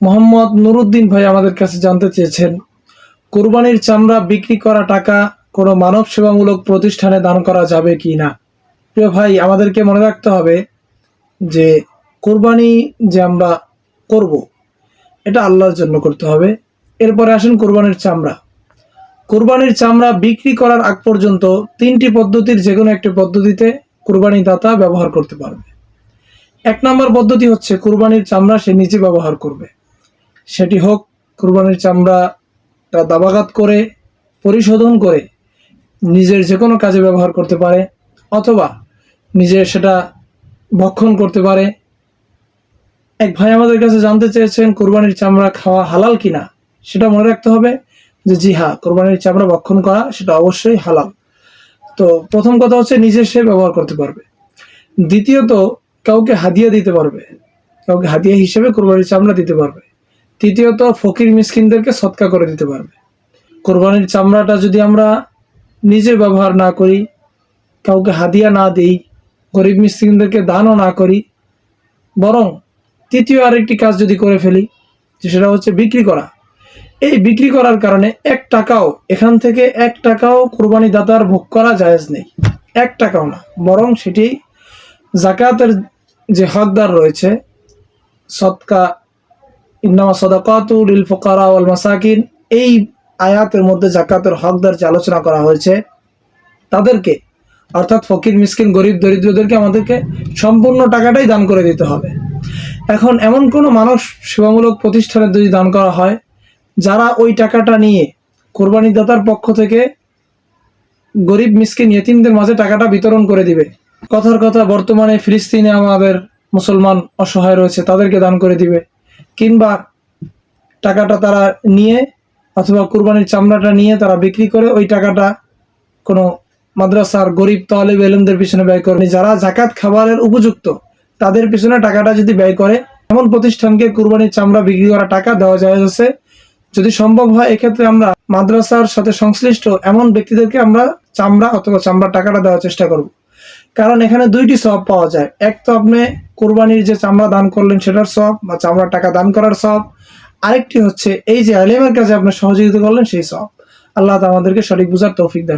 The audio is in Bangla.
মোহাম্মদ নুরুদ্দিন ভাই আমাদের কাছে জানতে চেয়েছেন, কোরবানির চামড়া বিক্রি করা টাকা কোনো মানব সেবামূলক প্রতিষ্ঠানে দান করা যাবে কি না? প্রিয় ভাই, আমাদেরকে মনে রাখতে হবে যে কোরবানি যে আমরা করব, এটা আল্লাহর জন্য করতে হবে। এরপরে আসেন কোরবানির চামড়া। কোরবানির চামড়া বিক্রি করার আগ পর্যন্ত তিনটি পদ্ধতির যে কোনো একটি পদ্ধতিতে কোরবানি দাতা ব্যবহার করতে পারবে। এক নম্বর পদ্ধতি হচ্ছে কোরবানির চামড়া সে নিজে ব্যবহার করবে। সেটি হোক কোরবানির চামড়াটা দাবাগাত করে, পরিশোধন করে নিজের যে কোনো কাজে ব্যবহার করতে পারে, অথবা নিজে সেটা ভক্ষণ করতে পারে। এক ভাই আমাদের কাছে জানতে চেয়েছেন, কোরবানির চামড়া খাওয়া হালাল কিনা? সেটা মনে রাখতে হবে যে, জি হ্যাঁ কোরবানির চামড়া ভক্ষণ করা সেটা অবশ্যই হালাল। তো প্রথম কথা হচ্ছে নিজে সে ব্যবহার করতে পারবে। দ্বিতীয়ত, কাউকে হাদিয়া দিতে পারবে। কাউকে হাদিয়া হিসেবে কোরবানির চামড়া দিতে পারবে। তৃতীয়ত, ফকির মিসকিনদেরকে সৎকা করে দিতে পারবে। কোরবানির চামড়াটা যদি আমরা নিজে ব্যবহার না করি, কাউকে হাদিয়া না দিই, গরিব মিসকিনদেরকে দানও না করি, বরং তৃতীয় আরেকটি কাজ যদি করে ফেলি, যে সেটা হচ্ছে বিক্রি করা। এই বিক্রি করার কারণে এক টাকাও, এখান থেকে এক টাকাও কোরবানি দাতার ভোগ করা জায়েজ নেই। এক টাকাও না, বরং সেটি জাকাতের যে হকদার রয়েছে, সৎকা ইন্নামা সদাকাতু লিল ফুকারা ওয়াল মাসাকিন, এই আয়াতের মধ্যে জাকাতের হকদার যে আলোচনা করা হয়েছে, তাদেরকে, অর্থাৎ ফকির, মিসকিন, গরিব, দরিদ্রদেরকে আমাদেরকে সম্পূর্ণ টাকাটাই দান করে দিতে হবে। এখন এমন কোনো মানুষ সেবামূলক প্রতিষ্ঠানে যদি দান করা হয়, যারা ওই টাকাটা নিয়ে কোরবানি দাতার পক্ষ থেকে গরিব, মিসকিন, ইয়েতিমদের মাঝে টাকাটা বিতরণ করে দিবে, কথার কথা বর্তমানে ফিলিস্তিনে আমাদের মুসলমান অসহায় রয়েছে, তাদেরকে দান করে দিবে। কিংবা টাকাটা তারা নিয়ে অথবা কুরবানির চামড়াটা নিয়ে তারা বিক্রি করে ওই টাকাটা কোনো মাদ্রাসার গরিব তালেব এলেমদের পিছনে ব্যয় করে। যারা জাকাত খাবারের উপযুক্ত, তাদের পিছনে টাকাটা যদি ব্যয় করে, এমন প্রতিষ্ঠানকে কুরবানির চামড়া বিক্রি করা টাকা দেওয়া যায় আছে যদি সম্ভব হয়, এক্ষেত্রে আমরা মাদ্রাসার সাথে সংশ্লিষ্ট এমন ব্যক্তিদেরকে আমরা চামড়া অথবা চামড়ার টাকাটা দেওয়ার চেষ্টা করব। কারণ এখানে দুইটি সব পাওয়া যায়। এক তো আপনি কোরবানির যে চামড়া দান করলেন সেটার সব বা চামড়ার টাকা দান করার সব আরেকটি হচ্ছে, এই যে আলেমের কাছে আপনি সহযোগিতা করলেন সেই সব আল্লাহ আমাদেরকে সঠিক বুঝার তৌফিক দেন